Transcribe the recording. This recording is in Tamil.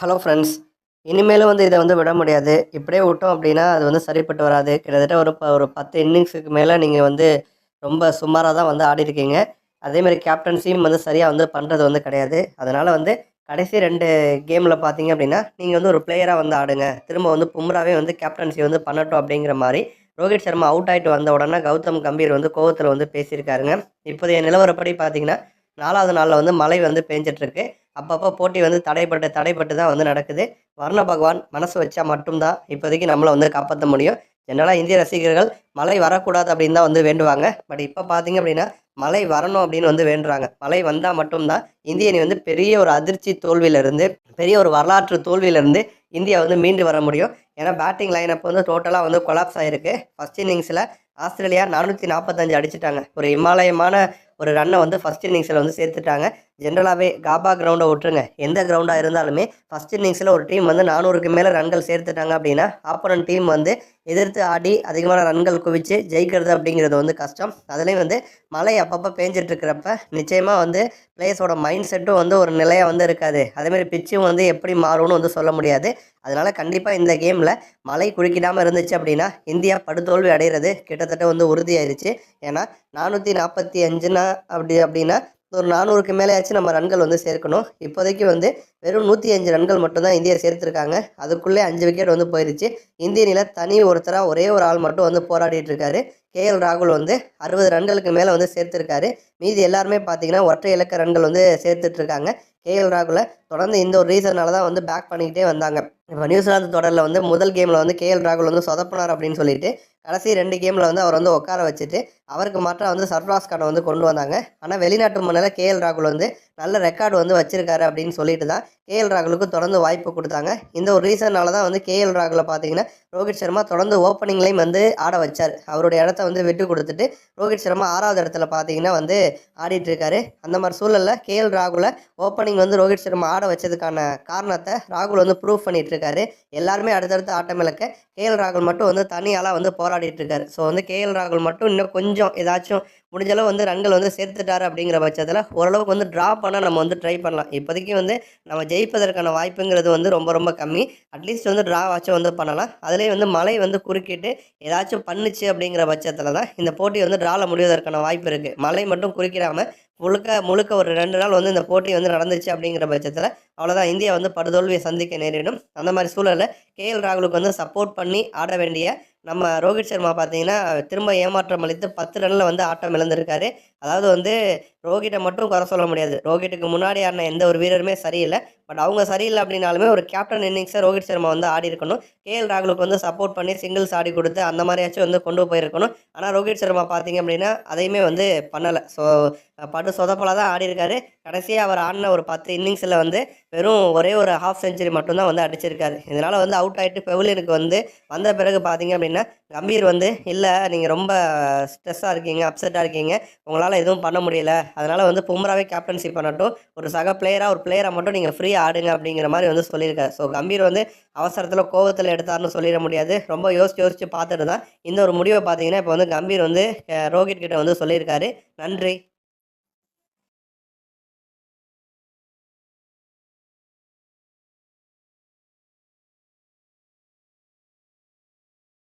ஹலோ ஃப்ரெண்ட்ஸ் இனிமேலும் வந்து இதை வந்து விட முடியாது. இப்படியே விட்டோம் அப்படின்னா அது வந்து சரிப்பட்டு வராது. கிட்டத்தட்ட ஒரு ப ஒரு பத்து இன்னிங்ஸுக்கு மேலே நீங்கள் வந்து ரொம்ப சுமாராக தான் வந்து ஆடிருக்கீங்க. அதேமாதிரி கேப்டன்சியும் வந்து சரியாக வந்து பண்ணுறது வந்து கிடையாது. அதனால் வந்து கடைசி ரெண்டு கேமில் பார்த்தீங்க அப்படின்னா நீங்கள் வந்து ஒரு பிளேயராக வந்து ஆடுங்க. திரும்ப வந்து பும்ராவே வந்து கேப்டன்சி வந்து பண்ணட்டும் அப்படிங்கிற மாதிரி ரோஹித் சர்மா அவுட் ஆகிட்டு வந்த உடனே கௌதம் கம்பீர் வந்து கோவத்தில் வந்து பேசியிருக்காருங்க. இப்போதைய நிலவரப்படி பார்த்தீங்கன்னா நாலாவது நாளில் வந்து மழை வந்து பேஞ்சிட்ருக்கு அப்பப்போ போட்டி வந்து தடைப்பட்டு தடைப்பட்டு தான் வந்து நடக்குது. வர்ண பகவான் மனசு வச்சா மட்டும்தான் இப்போதைக்கு நம்மளை வந்து காப்பாற்ற முடியும். ஜென்ரலாக இந்திய ரசிகர்கள் மழை வரக்கூடாது அப்படின்னு தான் வந்து வேண்டுவாங்க. பட் இப்போ பார்த்தீங்க அப்படின்னா மழை வரணும் அப்படின்னு வந்து வேண்டுறாங்க. மழை வந்தால் மட்டும்தான் இந்திய அணி வந்து பெரிய ஒரு அதிர்ச்சி தோல்வியிலிருந்து பெரிய ஒரு வரலாற்று தோல்வியிலிருந்து இந்தியா வந்து மீண்டு வர முடியும். ஏன்னா பேட்டிங் லைனப் வந்து டோட்டலாக வந்து கொலாப்ஸ் ஆகிருக்கு ஃபஸ்ட் இன்னிங்ஸில் ஆஸ்திரேலியா நானூற்றி நாற்பத்தஞ்சு அடிச்சிட்டாங்க. ஒரு இமாலயமான ஒரு ரன்னை வந்து ஃபஸ்ட் இன்னிங்ஸில் வந்து சேர்த்துட்டாங்க. ஜென்ரலாகவே காபா கிரவுண்டை விட்டுருங்க. எந்த கிரவுண்டாக இருந்தாலுமே ஃபஸ்ட் இன்னிங்ஸில் ஒரு டீம் வந்து நானூறுக்கு மேலே ரன்கள் சேர்த்துட்டாங்க அப்படின்னா ஆப்போனன்ட் டீம் வந்து எதிர்த்து ஆடி அதிகமான ரன்கள் குவித்து ஜெயிக்கிறது அப்படிங்கிறது வந்து கஷ்டம். அதுலேயும் வந்து மழை அப்பப்போ பேஞ்சிட்ருக்கிறப்ப நிச்சயமாக வந்து பிளேயர்ஸோட மைண்ட் செட்டும் வந்து ஒரு நிலையாக வந்து இருக்காது. அதேமாரி பிச்சும் வந்து எப்படி மாறும்னு வந்து சொல்ல முடியாது. அதனால் கண்டிப்பாக இந்த கேமில் மழை குறுக்கிடாமல் இருந்துச்சு அப்படின்னா இந்தியா படுதோல்வி அடைகிறது கிட்டத்தட்ட வந்து உறுதியாயிருச்சு. ஏன்னா நானூற்றி நாற்பத்தி அஞ்சுனா அப்படி அப்படின்னா ஒரு நானூறுக்கு மேலேயாச்சும் நம்ம ரன்கள் வந்து சேர்க்கணும். இப்போதைக்கு வந்து வெறும் நூற்றி அஞ்சு ரன்கள் மட்டும்தான் இந்தியா சேர்த்துருக்காங்க. அதுக்குள்ளே அஞ்சு விக்கெட் வந்து போயிருச்சு. இந்திய நில தனி ஒருத்தராக ஒரே ஒரு ஆள் மட்டும் வந்து போராடிட்டு இருக்காரு கேஎல் ராகுல் வந்து அறுபது ரன்களுக்கு மேலே வந்து சேர்த்துருக்காரு. மீதி எல்லாருமே பார்த்தீங்கன்னா ஒற்றை இலக்க ரன்கள் வந்து சேர்த்துட்டு இருக்காங்க கேஎல் ராகுலை தொடர்ந்து இந்த ஒரு ரீசனால தான் வந்து பேக் பண்ணிக்கிட்டே வந்தாங்க. இப்போ நியூசிலாந்து தொடரில் வந்து முதல் கேமில் வந்து கேஎல் ராகுல் வந்து சொதப்பினார் அப்படின்னு சொல்லிட்டு கடைசி ரெண்டு கேமில் வந்து அவர் வந்து உட்கார வச்சுட்டு அவருக்கு மாற்றம் வந்து சர்ஃப்ராஸ் கானை வந்து கொண்டு வந்தாங்க. ஆனால் வெளிநாட்டு மண்ணில் கேஎல் ராகுல் வந்து நல்ல ரெக்கார்டு வந்து வச்சிருக்காரு அப்படின்னு சொல்லிட்டு தான் கேஎல் ராகுலுக்கு தொடர்ந்து வாய்ப்பு கொடுத்தாங்க. இந்த ஒரு ரீசனால தான் வந்து கேஎல் ராகுல பார்த்தீங்கன்னா ரோஹித் சர்மா தொடர்ந்து ஓப்பனிங்லேயும் வந்து ஆட வச்சார். அவருடைய இடத்த வந்து விட்டு கொடுத்துட்டு ரோஹித் சர்மா ஆறாவது இடத்துல பார்த்தீங்கன்னா வந்து ஆடிட்டு இருக்காரு. அந்த மாதிரி சூழலில் கேஎல் ராகுல ஓப்பனிங் வந்து ரோஹித் சர்மா ஆட வச்சதுக்கான காரணத்தை ராகுல் வந்து ப்ரூவ் பண்ணிட்டு இருக்காரு எல்லாருமே அடுத்தடுத்து ஆட்டம் இழக்க கேஎல் ராகுல் மட்டும் வந்து தனியாளாக வந்து போராடிட்டு இருக்காரு ஸோ வந்து கேஎல் ராகுல் மட்டும் இன்னும் கொஞ்சம் ஏதாச்சும் முடிஞ்சளவு வந்து ரன்கள் வந்து சேர்த்துட்டாரு அப்படிங்கிற பட்சத்தில் ஓரளவுக்கு வந்து ட்ரா பண்ண நம்ம வந்து ட்ரை பண்ணலாம். இப்போதைக்கு வந்து நம்ம ஜெயிப்பதற்கான வாய்ப்புங்கிறது வந்து ரொம்ப ரொம்ப கம்மி. அட்லீஸ்ட் வந்து ட்ராவாச்சும் வந்து பண்ணலாம். அதுலேயே வந்து மழை வந்து குறுக்கிட்டு ஏதாச்சும் பண்ணுச்சு அப்படிங்கிற பட்சத்தில் தான் இந்த போட்டி வந்து ட்ராவில் முடிவதற்கான வாய்ப்பு இருக்குது மழை மட்டும் குறுக்கிடாமல் முழுக்க முழுக்க ஒரு ரெண்டு நாள் வந்து இந்த போட்டி வந்து நடந்துச்சு அப்படிங்கிற பட்சத்தில் அவ்வளோதான் இந்தியா வந்து படுதோல்வியை சந்திக்க நேரிடும். அந்த மாதிரி சூழலில் கேஎல் ராகுலுக்கு வந்து சப்போர்ட் பண்ணி ஆட வேண்டிய நம்ம ரோஹித் சர்மா பார்த்தீங்கன்னா திரும்ப ஏமாற்றம் அளித்து பத்து ரனில் வந்து ஆட்டம் இழந்திருக்காரு. அதாவது வந்து ரோஹிட்டை மட்டும் குறை சொல்ல முடியாது. ரோஹிட்டுக்கு முன்னாடி ஆடின எந்த ஒரு வீரருமே சரியில்லை. பட் அவங்க சரியில்லை அப்படின்னாலுமே ஒரு கேப்டன் இன்னிங்ஸை ரோஹித் சர்மா வந்து ஆடி இருக்கணும். கேஎல் ராகுலுக்கு வந்து சப்போர்ட் பண்ணி சிங்கிள்ஸ் ஆடி கொடுத்து அந்த மாதிரியாச்சும் வந்து கொண்டு போயிருக்கணும். ஆனால் ரோஹித் சர்மா பார்த்தீங்க அப்படின்னா அதையுமே வந்து பண்ணலை. ஸோ படு சொதப்பலாக தான் ஆடி இருக்காரு. கடைசியாக அவர் ஆடின ஒரு பத்து இன்னிங்ஸில் வந்து வெறும் ஒரே ஒரு ஹாஃப் செஞ்சுரி மட்டும்தான் வந்து அடிச்சிருக்காரு. இதனால் வந்து அவுட் ஆகிட்டு பெவிலியனுக்கு வந்து வந்த பிறகு பார்த்தீங்க அப்படின்னா கம்பீர் வந்து இல்லை நீங்கள் ரொம்ப ஸ்ட்ரெஸ்ஸாக இருக்கீங்க அப்செட்டாக இருக்கீங்க உங்களால் எதுவும் பண்ண முடியல. அதனால் வந்து பும்ராவே கேப்டன்சி பண்ணட்டும். ஒரு சக பிளேயராக ஒரு பிளேயரை மட்டும் நீங்கள் ஃப்ரீயாக ஆடுங்க அப்படிங்கிற மாதிரி வந்து சொல்லியிருக்காரு. ஸோ கம்பீர் வந்து அவசரத்தில் கோவத்தில் எடுத்தார்னு சொல்லிட முடியாது. ரொம்ப யோசிச்சு யோசிச்சு பார்த்துட்டு தான் இந்த ஒரு முடிவை பார்த்தீங்கன்னா இப்போ வந்து கம்பீர் வந்து ரோஹித் கிட்ட வந்து சொல்லியிருக்காரு. நன்றி.